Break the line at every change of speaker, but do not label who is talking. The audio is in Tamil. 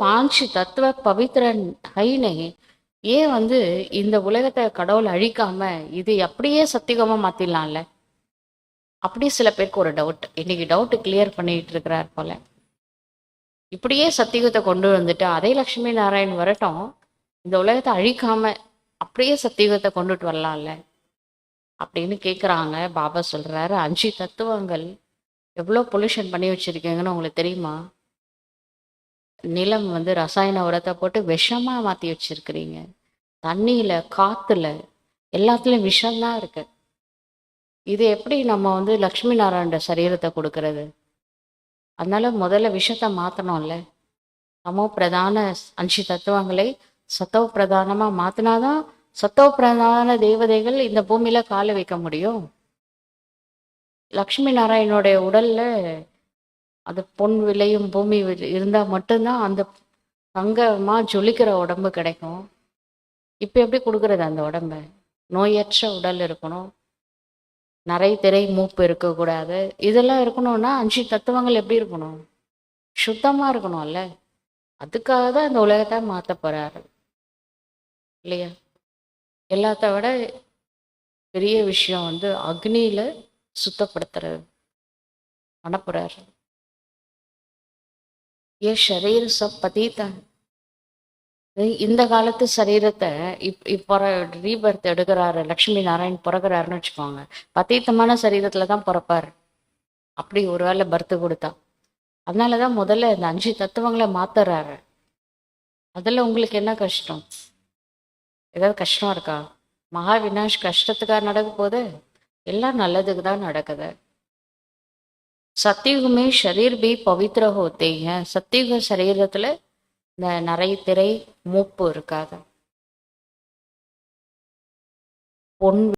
பாஞ்சு தத்துவ பவித்ரன் ஹைனே ஏன் வந்து இந்த உலகத்தை கடவுள் அழிக்காம இது அப்படியே சத்தியகமா மாத்திடலாம்ல? அப்படி சில பேருக்கு ஒரு டவுட் இன்னைக்கு டவுட் கிளியர் பண்ணிட்டு இருக்கிறார் போல. இப்படியே சத்தியகத்தை கொண்டு வந்துட்டு அதே லட்சுமி நாராயண் வரட்டும் இந்த உலகத்தை அழிக்காம அப்படியே சத்தியகத்தை கொண்டுட்டு வரலாம்ல? அப்படின்னு கேட்குறாங்க பாபா சொல்கிறாரு அஞ்சு தத்துவங்கள் எவ்வளோ பொல்யூஷன் பண்ணி வச்சிருக்கீங்கன்னு உங்களுக்கு தெரியுமா? நிலம் வந்து ரசாயன உரத்தை போட்டு விஷமா மாத்தி வச்சிருக்கிறீங்க. தண்ணியில காத்துல எல்லாத்துலயும் விஷம்தான் இருக்கு. இது எப்படி நம்ம வந்து லக்ஷ்மி நாராயண சரீரத்தை கொடுக்கறது? அதனால முதல்ல விஷத்தை மாத்தணும்ல. சமோ பிரதான அஞ்சு தத்துவங்களை சத்தவ பிரதானமா மாத்தினாதான் சத்தவ பிரதான தேவதைகள் இந்த பூமியில கால வைக்க முடியும். லக்ஷ்மி நாராயணனுடைய உடல்ல அது பொன் விளையும் பூமி இருந்தால் மட்டும்தான் அந்த தங்கமாக ஜொலிக்கிற உடம்பு கிடைக்கும். இப்போ எப்படி கொடுக்குறது அந்த உடம்ப? நோயற்ற உடல் இருக்கணும். நிறைய திரை மூப்பு இருக்கக்கூடாது. இதெல்லாம் இருக்கணும்னா அஞ்சு தத்துவங்கள் எப்படி இருக்கணும்? சுத்தமாக இருக்கணும்ல. அதுக்காக தான் இந்த உலகத்தை மாற்ற போகிறாரு இல்லையா? எல்லாத்த விட பெரிய விஷயம் வந்து அக்னியில் சுத்தப்படுத்துறது பண்ண ஏ ஷரீர் சப் பதீதா இந்த காலத்து சரீரத்தை இப் இப்போ ரீபர்த் எடுக்கிறாரு லக்ஷ்மி நாராயண் பிறகுறாருன்னு வச்சுக்கோங்க. பதீத்தமான சரீரத்துல தான் பிறப்பார். அப்படி ஒரு வேளை பர்த்து கொடுத்தா. அதனால தான் முதல்ல இந்த அஞ்சு தத்துவங்களை மாத்துறாரு. அதில் உங்களுக்கு என்ன கஷ்டம்? ஏதாவது கஷ்டம் இருக்கா? மகா வினாஷ் கஷ்டத்துக்காக நடக்க போது எல்லாம் நல்லதுக்கு தான் நடக்குது. सतयुग में शरीर भी पवित्र होते हैं சத்தியுக சரீரத்துல இந்த நரை திரை மூப்பு இருக்காது பொன்